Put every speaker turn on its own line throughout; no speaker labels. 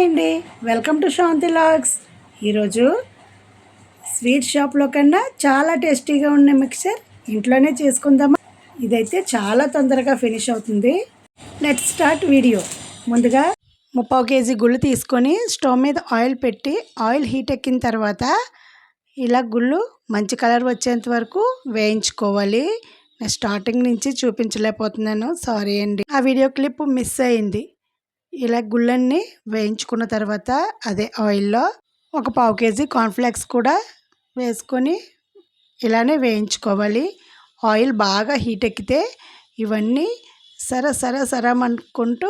Hi అండి. Welcome to Shanti logs ఈరోజు sweet షాప్లో కన్నా చాలా టేస్టీగా ఉన్న మిక్చర్ ఇంట్లోనే చేసుకుందామా? ఇదైతే చాలా తొందరగా ఫినిష్ అవుతుంది. లెట్ స్టార్ట్ వీడియో ముందుగా ముప్పావు కేజీ గుళ్ళు తీసుకొని స్టవ్ మీద ఆయిల్ పెట్టి ఆయిల్ హీట్ ఎక్కిన తర్వాత ఇలా గుళ్ళు మంచి కలర్ వచ్చేంత వరకు వేయించుకోవాలి. నేను స్టార్టింగ్ నుంచి చూపించలేకపోతున్నాను. సారీ అండి. ఆ వీడియో క్లిప్ మిస్ అయింది. ఇలా గుళ్ళన్నీ వేయించుకున్న తర్వాత అదే ఆయిల్లో ఒక పావు కేజీ కార్న్ఫ్లేక్స్ కూడా వేసుకొని ఇలానే వేయించుకోవాలి. ఆయిల్ బాగా హీట్ ఎక్కితే ఇవన్నీ సర సర సరమనుకుంటూ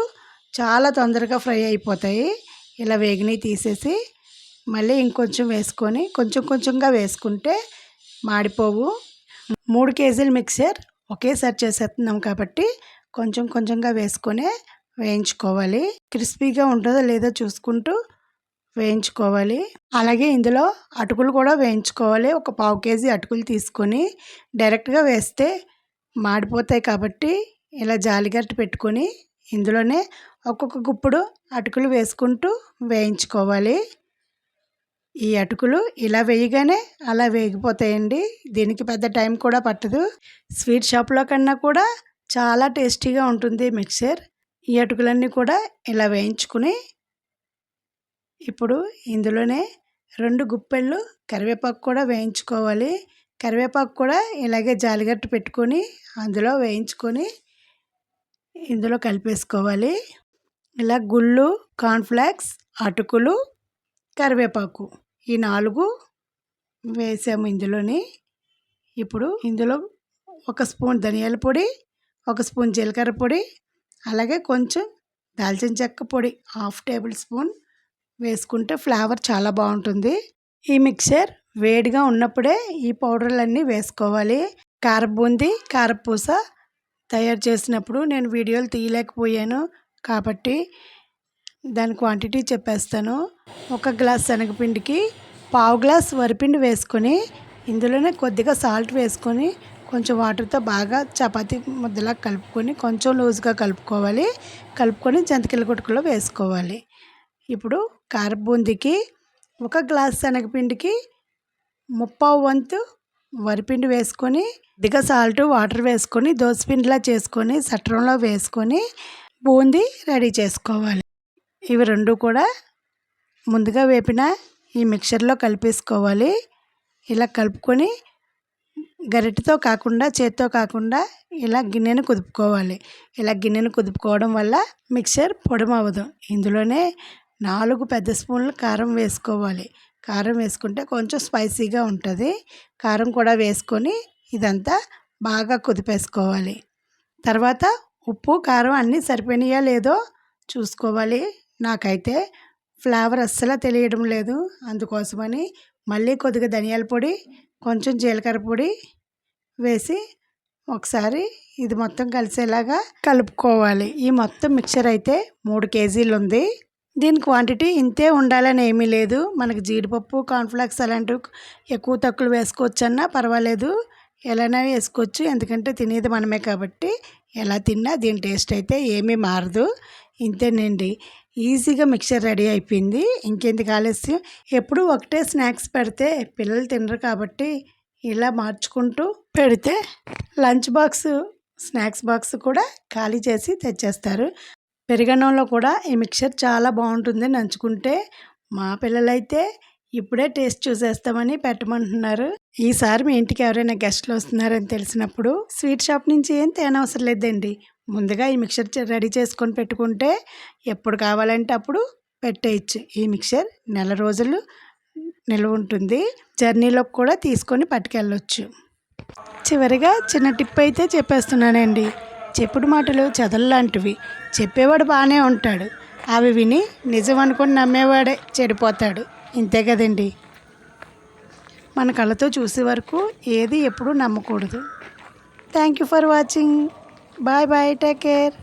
చాలా తొందరగా ఫ్రై అయిపోతాయి. ఇలా వేగిని తీసేసి మళ్ళీ ఇంకొంచెం వేసుకొని కొంచెం కొంచెంగా వేసుకుంటే మాడిపోవు. మూడు కేజీల మిక్సర్ ఒకేసారి చేసేస్తున్నాం కాబట్టి కొంచెం కొంచెంగా వేసుకొని వేయించుకోవాలి. క్రిస్పీగా ఉంటుందో లేదో చూసుకుంటూ వేయించుకోవాలి. అలాగే ఇందులో అటుకులు కూడా వేయించుకోవాలి. ఒక పావు కేజీ అటుకులు తీసుకొని డైరెక్ట్గా వేస్తే మాడిపోతాయి కాబట్టి ఇలా జాలిగట్టు పెట్టుకొని ఇందులోనే ఒక్కొక్క గుప్పుడు అటుకులు వేసుకుంటూ వేయించుకోవాలి. ఈ అటుకులు ఇలా వేయగానే అలా వేగిపోతాయండి. దీనికి పెద్ద టైం కూడా పట్టదు. స్వీట్ షాప్లో కన్నా కూడా చాలా టేస్టీగా ఉంటుంది మిక్చర్. ఈ అటుకులన్నీ కూడా ఇలా వేయించుకుని ఇప్పుడు ఇందులోనే రెండు గుప్పెళ్ళు కరివేపాకు కూడా వేయించుకోవాలి. కరివేపాకు కూడా ఇలాగే జాలిగట్టు పెట్టుకొని అందులో వేయించుకొని ఇందులో కలిపేసుకోవాలి. ఇలా గుళ్ళు కార్న్ఫ్లాక్స్ అటుకులు కరివేపాకు ఈ నాలుగు వేసాము ఇందులోని. ఇప్పుడు ఇందులో ఒక స్పూన్ ధనియాల పొడి ఒక స్పూన్ జీలకర్ర పొడి అలాగే కొంచెం దాల్చిన చెక్క పొడి హాఫ్ టేబుల్ స్పూన్ వేసుకుంటే ఫ్లేవర్ చాలా బాగుంటుంది. ఈ మిక్చర్ వేడిగా ఉన్నప్పుడే ఈ పౌడర్లన్నీ వేసుకోవాలి. కారబూంది కారపూస తయారు చేసినప్పుడు నేను వీడియోలు తీయలేకపోయాను కాబట్టి దాని క్వాంటిటీ చెప్పేస్తాను. ఒక గ్లాస్ శనగపిండికి పావు గ్లాస్ వరిపిండి వేసుకొని ఇందులోనే కొద్దిగా సాల్ట్ వేసుకొని కొంచెం వాటర్తో బాగా చపాతి ముద్దలా కలుపుకొని కొంచెం లూజ్గా కలుపుకోవాలి. కలుపుకొని జంతికల గుట్టుకలో వేసుకోవాలి. ఇప్పుడు కారబూందికి ఒక గ్లాస్ శనగపిండికి ముప్పావు వంతు వరిపిండి వేసుకొని దిగ సాల్ట్ వాటర్ వేసుకొని దోసపిండిలా చేసుకొని సట్రంలో వేసుకొని బూందీ రెడీ చేసుకోవాలి. ఇవి రెండు కూడా ముందుగా వేపిన ఈ మిక్చర్లో కలిపేసుకోవాలి. ఇలా కలుపుకొని గరిటెతో కాకుండా చేత్తో కాకుండా ఇలా గిన్నెను కుదుపుకోవాలి. ఇలా గిన్నెను కుదుపుకోవడం వల్ల మిక్సర్ పొడమవ్వదు ఇందులోనే నాలుగు పెద్ద స్పూన్లు కారం వేసుకోవాలి. కారం వేసుకుంటే కొంచెం స్పైసీగా ఉంటుంది. కారం కూడా వేసుకొని ఇదంతా బాగా కుదిపేసుకోవాలి. తర్వాత ఉప్పు కారం అన్నీ సరిపోయినాయా లేదో చూసుకోవాలి. నాకైతే ఫ్లేవర్ అస్సలు తెలియడం లేదు. అందుకోసమని మళ్ళీ కొద్దిగా ధనియాల పొడి కొంచెం జీలకర్ర పొడి వేసి ఒకసారి ఇది మొత్తం కలిసేలాగా కలుపుకోవాలి. ఈ మొత్తం మిక్చర్ అయితే మూడు కేజీలు ఉంది. దీని క్వాంటిటీ ఇంతే ఉండాలని ఏమీ లేదు. మనకి జీడిపప్పు కాన్ఫ్లాక్స్ అలాంటివి ఎక్కువ తక్కువ వేసుకోవచ్చు అన్నా పర్వాలేదు. ఎలానే వేసుకోవచ్చు. ఎందుకంటే తినేది మనమే కాబట్టి ఎలా తిన్నా దీని టేస్ట్ అయితే ఏమీ మారదు. ఇంతేనండి. ఈజీగా మిక్చర్ రెడీ అయిపోయింది. ఇంకెందుకు ఆలస్యం? ఎప్పుడు ఒకటే స్నాక్స్ పెడితే పిల్లలు తినరు కాబట్టి ఇలా మార్చుకుంటూ పెడితే లంచ్ బాక్స్ స్నాక్స్ బాక్స్ కూడా ఖాళీ చేసి తెచ్చేస్తారు. పెరుగన్నంలో కూడా ఈ మిక్చర్ చాలా బాగుంటుంది నంచుకుంటే. మా పిల్లలైతే ఇప్పుడే టేస్ట్ చూసేస్తామని పెట్టమంటున్నారు. ఈసారి మీ ఇంటికి ఎవరైనా గెస్ట్లు వస్తున్నారని తెలిసినప్పుడు స్వీట్ షాప్ నుంచి ఏం తేనవసరం లేదండి. ముందుగా ఈ మిక్సర్ రెడీ చేసుకొని పెట్టుకుంటే ఎప్పుడు కావాలంటే అప్పుడు పెట్టేయచ్చు. ఈ మిక్చర్ నెల రోజులు నిల్వ ఉంటుంది. జర్నీలో కూడా తీసుకొని పట్టుకెళ్ళొచ్చు. చివరిగా చిన్న టిప్ అయితే చెప్పేస్తున్నానండి. చెప్పుడు మాటలు చదవలాంటివి. చెప్పేవాడు బాగానే ఉంటాడు. అవి విని నిజం అనుకుని నమ్మేవాడే చెడిపోతాడు. ఇంతే కదండి. మన కళ్ళతో చూసే వరకు ఏది ఎప్పుడు నమ్మకూడదు. Thank you for watching bye bye take care